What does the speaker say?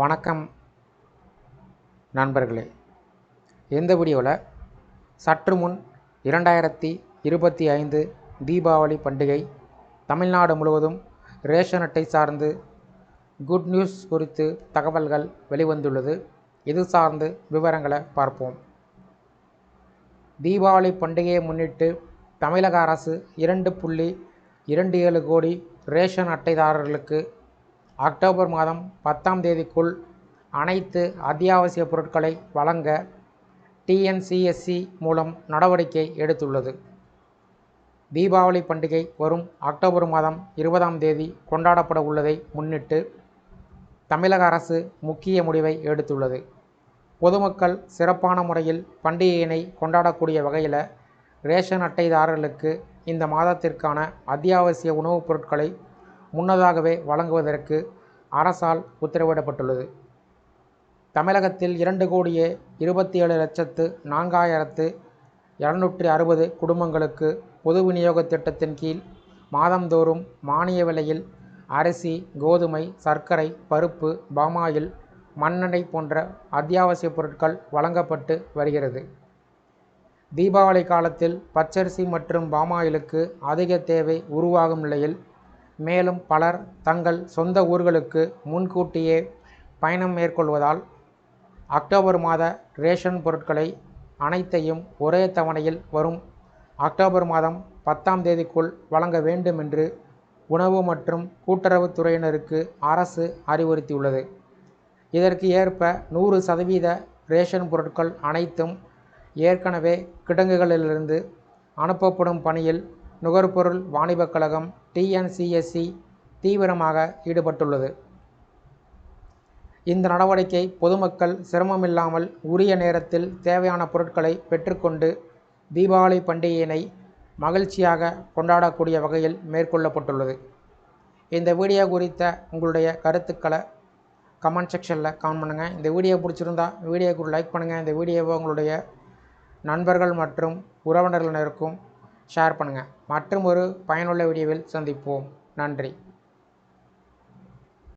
வணக்கம் நண்பர்களே. இந்த வீடியோவில் சற்று முன் இரண்டாயிரத்தி இருபத்தி ஐந்து தீபாவளி பண்டிகை தமிழ்நாடு முழுவதும் ரேஷன் அட்டை சார்ந்து குட் நியூஸ் குறித்து தகவல்கள் வெளிவந்துள்ளது. இது சார்ந்து விவரங்களை பார்ப்போம். தீபாவளி பண்டிகையை முன்னிட்டு தமிழக அரசு இரண்டு புள்ளி இரண்டு ஏழு கோடி ரேஷன் அட்டைதாரர்களுக்கு அக்டோபர் மாதம் பத்தாம் தேதிக்குள் அனைத்து அத்தியாவசிய பொருட்களை வழங்க டிஎன்சிஎஸ்சி மூலம் நடவடிக்கை எடுத்துள்ளது. தீபாவளி பண்டிகை வரும் அக்டோபர் மாதம் இருபதாம் தேதி கொண்டாடப்பட உள்ளதை முன்னிட்டு தமிழக அரசு முக்கிய முடிவை எடுத்துள்ளது. பொதுமக்கள் சிறப்பான முறையில் பண்டிகையினை கொண்டாடக்கூடிய வகையில் ரேஷன் அட்டைதாரர்களுக்கு இந்த மாதத்திற்கான அத்தியாவசிய உணவுப் பொருட்களை முன்னதாகவே வழங்குவதற்கு அரசால் உத்தரவிடப்பட்டுள்ளது. தமிழகத்தில் இரண்டு கோடியே இருபத்தி ஏழு லட்சத்து நான்காயிரத்து இரநூற்றி அறுபது குடும்பங்களுக்கு பொது விநியோக திட்டத்தின் கீழ் மாதந்தோறும் மானிய விலையில் அரிசி கோதுமை சர்க்கரை பருப்பு பாமாயில் மண்ணெண்ணெய் போன்ற அத்தியாவசிய பொருட்கள் வழங்கப்பட்டு வருகிறது. தீபாவளி காலத்தில் பச்சரிசி மற்றும் பாமாயிலுக்கு அதிக தேவை உருவாகும் நிலையில் மேலும் பலர் தங்கள் சொந்த ஊர்களுக்கு முன்கூட்டியே பயணம் மேற்கொள்வதால் அக்டோபர் மாத ரேஷன் பொருட்களை அனைத்தையும் ஒரே தவணையில் வரும் அக்டோபர் மாதம் பத்தாம் தேதிக்குள் வழங்க வேண்டும் என்று உணவு மற்றும் கூட்டுறவுத் துறையினருக்கு அரசு அறிவுறுத்தியுள்ளது. இதற்கு ஏற்ப நூறு சதவீத ரேஷன் பொருட்கள் அனைத்தும் ஏற்கனவே கிடங்குகளிலிருந்து அனுப்பப்படும் பணியில் நுகர்பொருள் வாணிபக் கழகம் டிஎன்சிஎஸ்சி தீவிரமாக ஈடுபட்டுள்ளது. இந்த நடவடிக்கை பொதுமக்கள் சிரமமில்லாமல் உரிய நேரத்தில் தேவையான பொருட்களை பெற்றுக்கொண்டு தீபாவளி பண்டிகையினை மகிழ்ச்சியாக கொண்டாடக்கூடிய வகையில் மேற்கொள்ளப்பட்டுள்ளது. இந்த வீடியோ குறித்த உங்களுடைய கருத்துக்களை கமெண்ட் செக்ஷனில் கமெண்ட் பண்ணுங்கள் இந்த வீடியோ பிடிச்சிருந்தா வீடியோக்கு லைக் பண்ணுங்கள் இந்த வீடியோவை உங்களுடைய நண்பர்கள் மற்றும் உறவினர்களினருக்கும் ஷேர் பண்ணுங்கள் மற்றும் ஒரு பயனுள்ள வீடியோவில் சந்திப்போம். நன்றி.